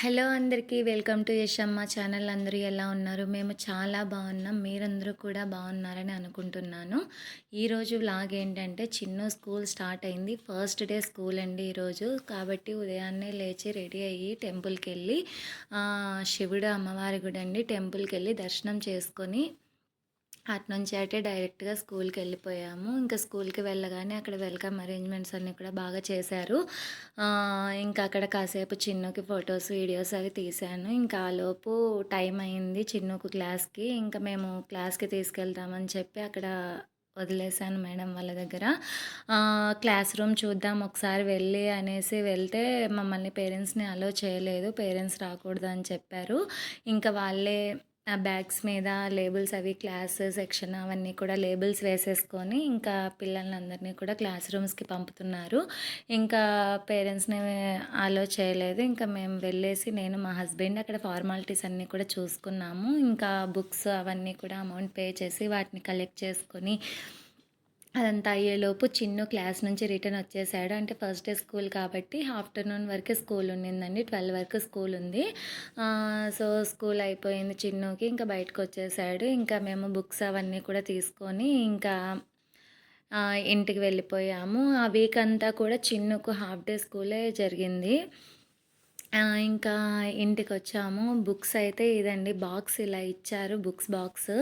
Hello అందరికీ welcome to Yashamma channel. అందరూ ఎలా ఉన్నారు? మేము చాలా బాగున్నాం. మీరందరూ కూడా బాగున్నారని అనుకుంటున్నాను. ఈరోజు వ్లాగ్ ఏంటంటే చిన్న స్కూల్ స్టార్ట్ అయింది. ఫస్ట్ డే స్కూల్ అండి ఈరోజు కాబట్టి ఉదయాన్నే లేచి రెడీ అయ్యి టెంపుల్కి వెళ్ళి శివుడు అమ్మవారి గుడి అండి టెంపుల్కి వెళ్ళి దర్శనం చేసుకొని అటు నుంచి అయితే డైరెక్ట్గా స్కూల్కి వెళ్ళిపోయాము ఇంకా స్కూల్కి వెళ్ళగానే అక్కడ వెల్కమ్ అరేంజ్మెంట్స్ అన్నీ కూడా బాగా చేశారు. ఇంకా అక్కడ కాసేపు చిన్నుకి ఫొటోస్ వీడియోస్ అవి తీశాను. ఇంకా ఆలోపు టైం అయింది చిన్నుకు క్లాస్కి. ఇంకా మేము క్లాస్కి తీసుకెళ్తామని చెప్పి అక్కడ వదిలేశాను మేడం వాళ్ళ దగ్గర. క్లాస్ రూమ్ చూద్దాం ఒకసారి వెళ్ళి అనేసి వెళ్తే మమ్మల్ని పేరెంట్స్ని అలో చేయలేదు. పేరెంట్స్ రాకూడదు అని చెప్పారు. ఇంకా వాళ్ళే ఆ బ్యాగ్స్ మీద లేబుల్స్ అవి క్లాస్ సెక్షన్ అవన్నీ కూడా లేబుల్స్ వేసేసుకొని ఇంకా పిల్లలందరినీ కూడా క్లాస్ రూమ్స్కి పంపుతున్నారు. ఇంకా పేరెంట్స్ని అలో చేయలేదు. ఇంకా మేము వెళ్ళేసి నేను మా హస్బెండ్ అక్కడ ఫార్మాలిటీస్ అన్నీ కూడా చూసుకున్నాము. ఇంకా బుక్స్ అవన్నీ కూడా అమౌంట్ పే చేసి వాటిని కలెక్ట్ చేసుకొని అదంతా అయ్యేలోపు చిన్ను క్లాస్ నుంచి రిటర్న్ వచ్చేసాడు. అంటే ఫస్ట్ డే స్కూల్ కాబట్టి ఆఫ్టర్నూన్ వరకు స్కూల్ ఉండిందండి. ట్వెల్వ్ వరకు స్కూల్ ఉంది. సో స్కూల్ అయిపోయింది చిన్నుకి. ఇంకా బయటకు వచ్చేసాడు. ఇంకా మేము బుక్స్ అవన్నీ కూడా తీసుకొని ఇంకా ఇంటికి వెళ్ళిపోయాము. ఆ వీక్ అంతా కూడా చిన్నుకు హాఫ్ డే స్కూలే జరిగింది. ఇంకా ఇంటికి వచ్చాము బుక్స్ అయితే ఇదండి బాక్స్ ఇలా ఇచ్చారు బుక్స్ బాక్స్.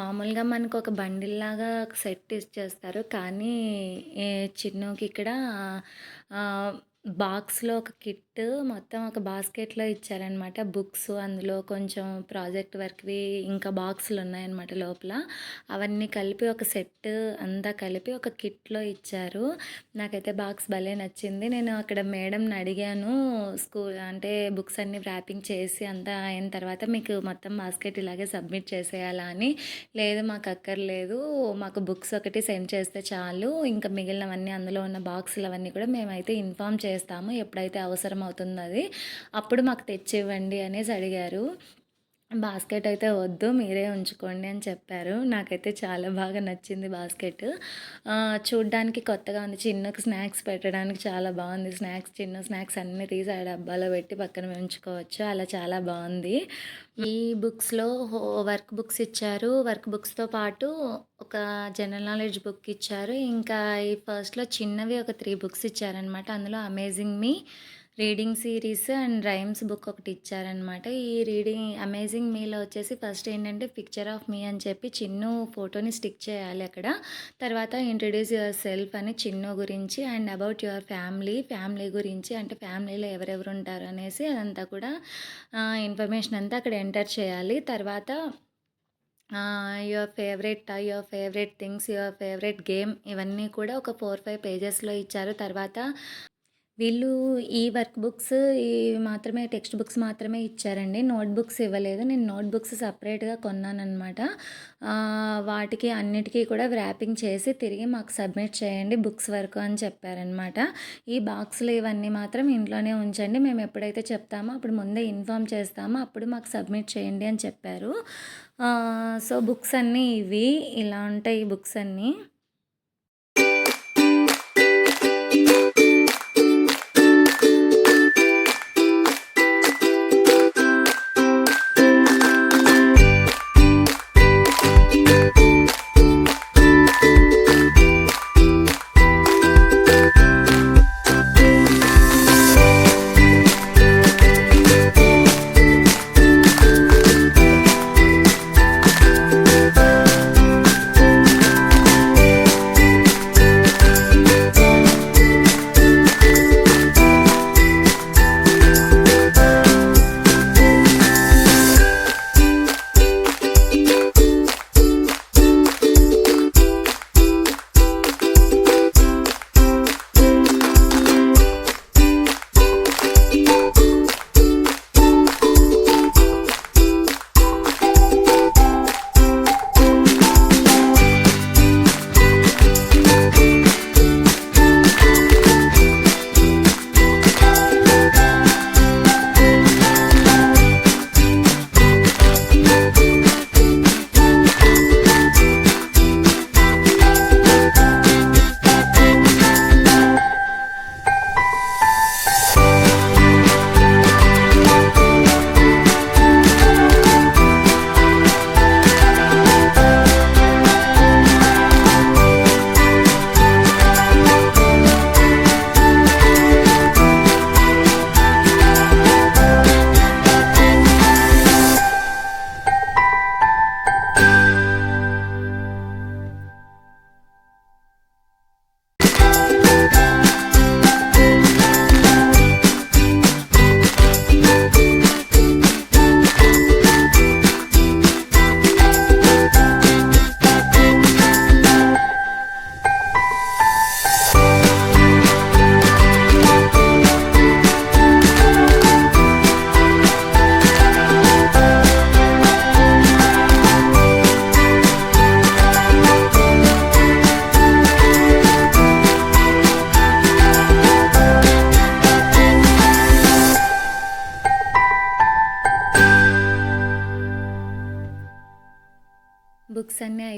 మామూలుగా మనకు ఒక బండిల్లాగా సెట్ ఇచ్చేస్తారు. కానీ ఏ ఇక్కడ బాక్స్లో ఒక కిట్ మొత్తం ఒక బాస్కెట్లో ఇచ్చారనమాట. బుక్స్ అందులో కొంచెం ప్రాజెక్ట్ వర్క్వి ఇంకా బాక్సులు ఉన్నాయన్నమాట లోపల. అవన్నీ కలిపి ఒక సెట్ అంతా కలిపి ఒక కిట్లో ఇచ్చారు. నాకైతే బాక్స్ భలే నచ్చింది. నేను అక్కడ మేడంని అడిగాను స్కూల్ అంటే బుక్స్ అన్ని ర్యాపింగ్ చేసి అంతా అయిన తర్వాత మీకు మొత్తం బాస్కెట్ ఇలాగే సబ్మిట్ చేసేయాలా అని. లేదు మాకు అక్కర్లేదు. మాకు బుక్స్ ఒకటి సెండ్ చేస్తే చాలు. ఇంకా మిగిలినవన్నీ అందులో ఉన్న బాక్సులు అవన్నీ కూడా మేమైతే ఇన్ఫామ్ చేస్తాము ఎప్పుడైతే అవసరం అవుతుందో అది అప్పుడు మాకు తెచ్చివ్వండి అనేసి అడిగారు. బాస్కెట్ అయితే వద్దు మీరే ఉంచుకోండి అని చెప్పారు. నాకైతే చాలా బాగా నచ్చింది బాస్కెట్. చూడ్డానికి కొత్తగా ఉంది. చిన్నకు స్నాక్స్ పెట్టడానికి చాలా బాగుంది. స్నాక్స్ చిన్న స్నాక్స్ అన్నీ తీసి ఆ డబ్బాలో పెట్టి పక్కన ఉంచుకోవచ్చు. అలా చాలా బాగుంది. ఈ బుక్స్లో వర్క్ బుక్స్ ఇచ్చారు. వర్క్ బుక్స్తో పాటు ఒక జనరల్ నాలెడ్జ్ బుక్ ఇచ్చారు. ఇంకా ఈ ఫస్ట్లో చిన్నవి ఒక త్రీ బుక్స్ ఇచ్చారనమాట అందులో amazing me reading series and rhymes book ఒకటి ఇచ్చారనమాట ఈ రీడింగ్ అమేజింగ్ మీలో వచ్చేసి ఫస్ట్ ఏంటంటే పిక్చర్ ఆఫ్ మీ అని చెప్పి చిన్ను ఫోటోని స్టిక్ చేయాలి అక్కడ. తర్వాత ఇంట్రడ్యూస్ యువర్ సెల్ఫ్ అని చిన్ను గురించి and about your family family గురించి అంటే ఫ్యామిలీలో ఎవరెవరు ఉంటారు అనేసి అదంతా కూడా ఇన్ఫర్మేషన్ అంతా అక్కడ ఎంటర్ చేయాలి. తర్వాత your favourite your favourite things your favourite game ఇవన్నీ కూడా ఒక ఫోర్ ఫైవ్ పేజెస్లో ఇచ్చారు. తర్వాత వీళ్ళు ఈ వర్క్ బుక్స్ ఈ మాత్రమే టెక్స్ట్ బుక్స్ మాత్రమే ఇచ్చారండి. నోట్ బుక్స్ ఇవ్వలేదు. నేను నోట్ బుక్స్ సపరేట్గా కొన్నానమాట వాటికి అన్నిటికీ కూడా వ్రాపింగ్ చేసి తిరిగి మాకు సబ్మిట్ చేయండి బుక్స్ వరకు అని చెప్పారనమాట ఈ బాక్సులు ఇవన్నీ మాత్రం ఇంట్లోనే ఉంచండి. మేము ఎప్పుడైతే చెప్తామో అప్పుడు ముందే ఇన్ఫామ్ చేస్తామో. అప్పుడు మాకు సబ్మిట్ చేయండి అని చెప్పారు. సో బుక్స్ అన్నీ ఇవి. ఇలా ఉంటాయి ఈ బుక్స్ అన్నీ.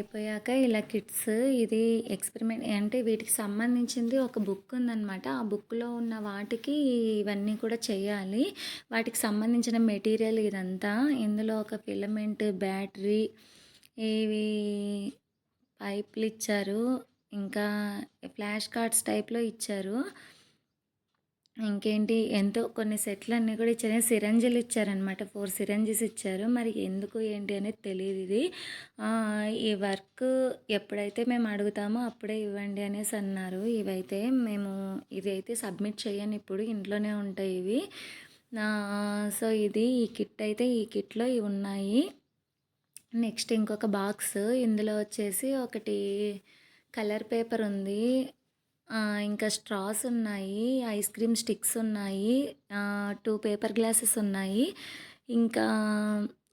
అయిపోయాక ఇలా కిట్స్ ఇది ఎక్స్పెరిమెంట్ అంటే వీటికి సంబంధించింది ఒక బుక్ ఉందన్నమాట. ఆ బుక్లో ఉన్న వాటికి ఇవన్నీ కూడా చేయాలి. వాటికి సంబంధించిన మెటీరియల్ ఇదంతా. ఇందులో ఒక ఫిలమెంట్ బ్యాటరీ ఇవి పైపులు ఇచ్చారు. ఇంకా ఫ్లాష్ కార్డ్స్ టైప్లో ఇచ్చారు. ఇంకేంటి? ఎంతో కొన్ని సెట్లు అన్నీ కూడా ఇచ్చారు. సిరంజిలు ఇచ్చారనమాట ఫోర్ సిరంజిస్ ఇచ్చారు. మరి ఎందుకు ఏంటి అనేది తెలియదు ఇది. ఈ వర్క్ ఎప్పుడైతే మేము అడుగుతామో అప్పుడే ఇవ్వండి అనేసి అన్నారు. ఇవైతే మేము ఇది అయితే సబ్మిట్ చేయను ఇప్పుడు ఇంట్లోనే ఉంటాయి ఇవి. సో ఇది ఈ కిట్ అయితే ఈ కిట్లో ఇవి ఉన్నాయి. నెక్స్ట్ ఇంకొక బాక్స్ ఇందులో వచ్చేసి ఒకటి కలర్ పేపర్ ఉంది. ఇంకా స్ట్రాస్ ఉన్నాయి ఐస్ క్రీమ్ స్టిక్స్ ఉన్నాయి టూ పేపర్ గ్లాసెస్ ఉన్నాయి. ఇంకా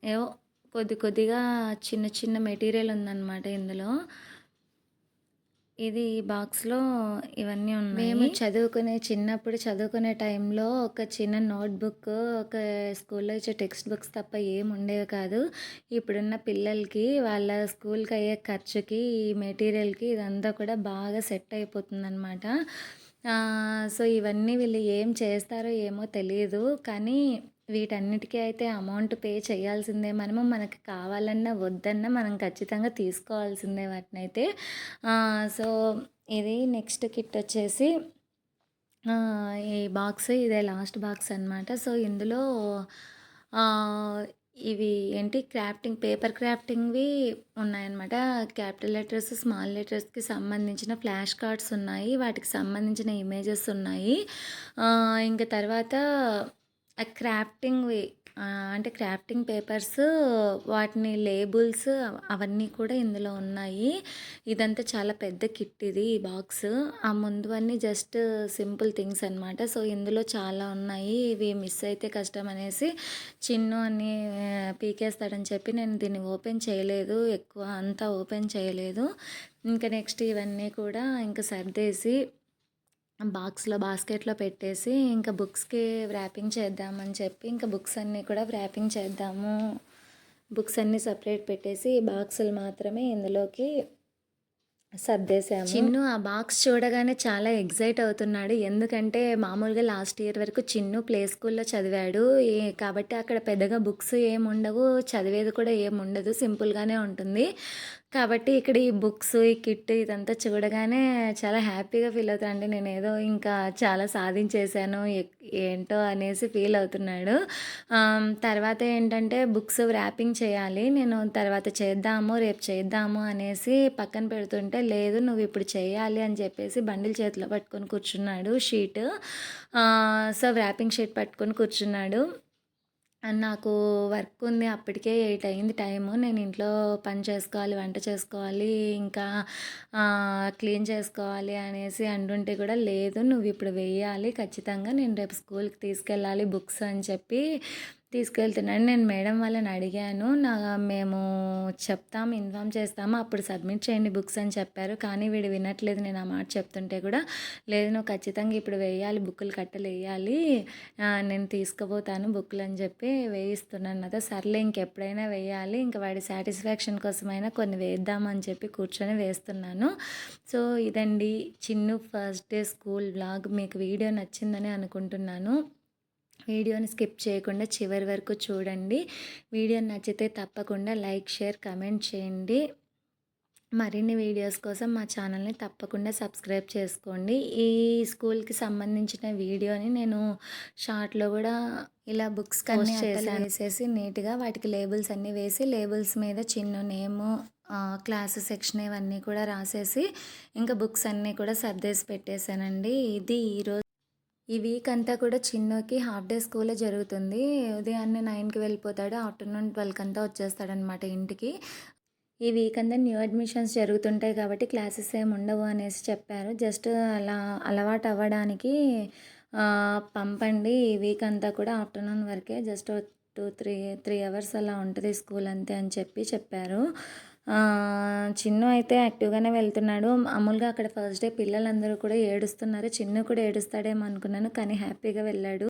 ఏవో కొద్ది కొద్దిగా చిన్న చిన్న మెటీరియల్ ఉందన్నమాట ఇందులో. ఇది బాక్స్లో ఇవన్నీ ఉన్నాయి. మేము చదువుకునే చిన్నప్పుడు చదువుకునే టైంలో ఒక చిన్న నోట్బుక్ ఒక స్కూల్లో ఇచ్చే టెక్స్ట్ బుక్స్ తప్ప ఏం ఉండేవి కాదు. ఇప్పుడున్న పిల్లలకి వాళ్ళ స్కూల్కి అయ్యే ఖర్చుకి ఈ మెటీరియల్కి ఇదంతా కూడా బాగా సెట్ అయిపోతుంది అనమాట సో ఇవన్నీ వీళ్ళు ఏం చేస్తారో ఏమో తెలియదు కానీ వీటన్నిటికీ అయితే అమౌంట్ పే చేయాల్సిందే. మనము మనకి కావాలన్నా వద్దన్నా మనం ఖచ్చితంగా తీసుకోవాల్సిందే వాటిని అయితే సో ఇది నెక్స్ట్ కిట్ వచ్చేసి ఈ బాక్స్ ఇదే లాస్ట్ బాక్స్ అనమాట సో ఇందులో ఇవి ఏంటి? క్రాఫ్టింగ్ పేపర్ క్రాఫ్టింగ్వి ఉన్నాయన్నమాట. క్యాపిటల్ లెటర్స్ స్మాల్ లెటర్స్కి సంబంధించిన ఫ్లాష్ కార్డ్స్ ఉన్నాయి. వాటికి సంబంధించిన ఇమేజెస్ ఉన్నాయి. ఇంకా తర్వాత ఆ క్రాఫ్టింగ్వి అంటే క్రాఫ్టింగ్ పేపర్స్ వాటిని లేబుల్స్ అవన్నీ కూడా ఇందులో ఉన్నాయి. ఇదంతా చాలా పెద్ద కిట్ ఇది ఈ బాక్స్. ఆ ముందు అన్నీ జస్ట్ సింపుల్ థింగ్స్ అనమాట సో ఇందులో చాలా ఉన్నాయి. ఇవి మిస్ అయితే కష్టం అనేసి చిన్ను అని పీకేస్తాడని చెప్పి నేను దీన్ని ఓపెన్ చేయలేదు. ఎక్కువ అంతా ఓపెన్ చేయలేదు. ఇంకా నెక్స్ట్ ఇవన్నీ కూడా ఇంకా సర్దేసి బాక్స్లో బాస్కెట్లో పెట్టేసి ఇంకా బుక్స్కి వ్రాపింగ్ చేద్దామని చెప్పి ఇంకా బుక్స్ అన్నీ కూడా వ్రాపింగ్ చేద్దాము. బుక్స్ అన్నీ సపరేట్ పెట్టేసి బాక్సులు మాత్రమే ఇందులోకి సర్దేశాము. చిన్ను ఆ బాక్స్ చూడగానే చాలా ఎగ్జైట్ అవుతున్నాడు. ఎందుకంటే మామూలుగా లాస్ట్ ఇయర్ వరకు చిన్ను ప్లే స్కూల్లో చదివాడు. కాబట్టి అక్కడ పెద్దగా బుక్స్ ఏమి ఉండవు చదివేది కూడా ఏమి ఉండదు సింపుల్గానే ఉంటుంది. కాబట్టి ఇక్కడ ఈ బుక్స్ ఈ కిట్ ఇదంతా చూడగానే చాలా హ్యాపీగా ఫీల్ అవుతాను నేను ఏదో ఇంకా చాలా సాధించేశాను ఏంటో అనేసి ఫీల్ అవుతున్నాడు. తర్వాత ఏంటంటే బుక్స్ ర్యాపింగ్ చేయాలి నేను తర్వాత చేద్దాము రేపు చేద్దాము అనేసి పక్కన పెడుతుంటే లేదు నువ్వు ఇప్పుడు చేయాలి అని చెప్పేసి బండిల్ చేతిలో పట్టుకొని కూర్చున్నాడు షీట్. సో ర్యాపింగ్ షీట్ పట్టుకొని కూర్చున్నాడు. నాకు వర్క్ ఉంది అప్పటికే ఎయిట్ అయింది టైము. నేను ఇంట్లో పని చేసుకోవాలి వంట చేసుకోవాలి ఇంకా క్లీన్ చేసుకోవాలి అనేసి అంటుంటే కూడా లేదు. నువ్వు ఇప్పుడు వెయ్యాలి ఖచ్చితంగా నేను రేపు స్కూల్కి తీసుకెళ్ళాలి బుక్స్ అని చెప్పి తీసుకెళ్తున్నాను. నేను మేడం వాళ్ళని అడిగాను. నా మేము చెప్తాం ఇన్ఫామ్ చేస్తాము అప్పుడు సబ్మిట్ చేయండి బుక్స్ అని చెప్పారు. కానీ వీడు వినట్లేదు. నేను ఆ మాట చెప్తుంటే కూడా లేదు నువ్వు ఖచ్చితంగా ఇప్పుడు వేయాలి బుక్కులు కట్టలు వేయాలి. నేను తీసుకుపోతాను బుక్కులు అని చెప్పి వేయిస్తున్నాను కదా సర్లే ఇంకెప్పుడైనా వేయాలి. ఇంకా వాడి సాటిస్ఫాక్షన్ కోసమైనా కొన్ని వేద్దామని చెప్పి కూర్చొని వేస్తున్నాను. సో ఇదండి Chinnu first day school blog. మీకు వీడియో నచ్చిందని అనుకుంటున్నాను. వీడియోని స్కిప్ చేయకుండా చివరి వరకు చూడండి. వీడియో నచ్చితే తప్పకుండా లైక్ షేర్ కమెంట్ చేయండి. మరిన్ని వీడియోస్ కోసం మా ఛానల్ని తప్పకుండా సబ్స్క్రైబ్ చేసుకోండి. ఈ స్కూల్కి సంబంధించిన వీడియోని నేను షార్ట్లో కూడా ఇలా బుక్స్ కన్నీ వేసేసి నీట్గా వాటికి లేబుల్స్ అన్నీ వేసి లేబుల్స్ మీద చిన్న నేము క్లాస్ సెక్షన్ ఇవన్నీ కూడా రాసేసి ఇంకా బుక్స్ అన్నీ కూడా సర్దేసి పెట్టేశానండి. ఇది ఈరోజు ఈ వీక్ అంతా కూడా చిన్నోకి హాఫ్ డే స్కూలే జరుగుతుంది. ఉదయాన్నే నైన్కి వెళ్ళిపోతాడు ఆఫ్టర్నూన్ ట్వెల్వ్ అంతా వచ్చేస్తాడనమాట ఇంటికి. ఈ వీక్ అంతా న్యూ అడ్మిషన్స్ జరుగుతుంటాయి కాబట్టి క్లాసెస్ ఏమి ఉండవు అనేసి చెప్పారు. జస్ట్ అలా అలవాటు అవ్వడానికి పంపండి ఈ వీక్ అంతా కూడా ఆఫ్టర్నూన్ వరకే. Just two three three hours అలా ఉంటుంది స్కూల్ అంతే అని చెప్పి చెప్పారు. చిన్ను అయితే యాక్టివ్గానే వెళ్తున్నాడు. మామూలుగా అక్కడ ఫస్ట్ డే పిల్లలందరూ కూడా ఏడుస్తున్నారు. చిన్ను కూడా ఏడుస్తాడేమో అనుకున్నాను కానీ హ్యాపీగా వెళ్ళాడు.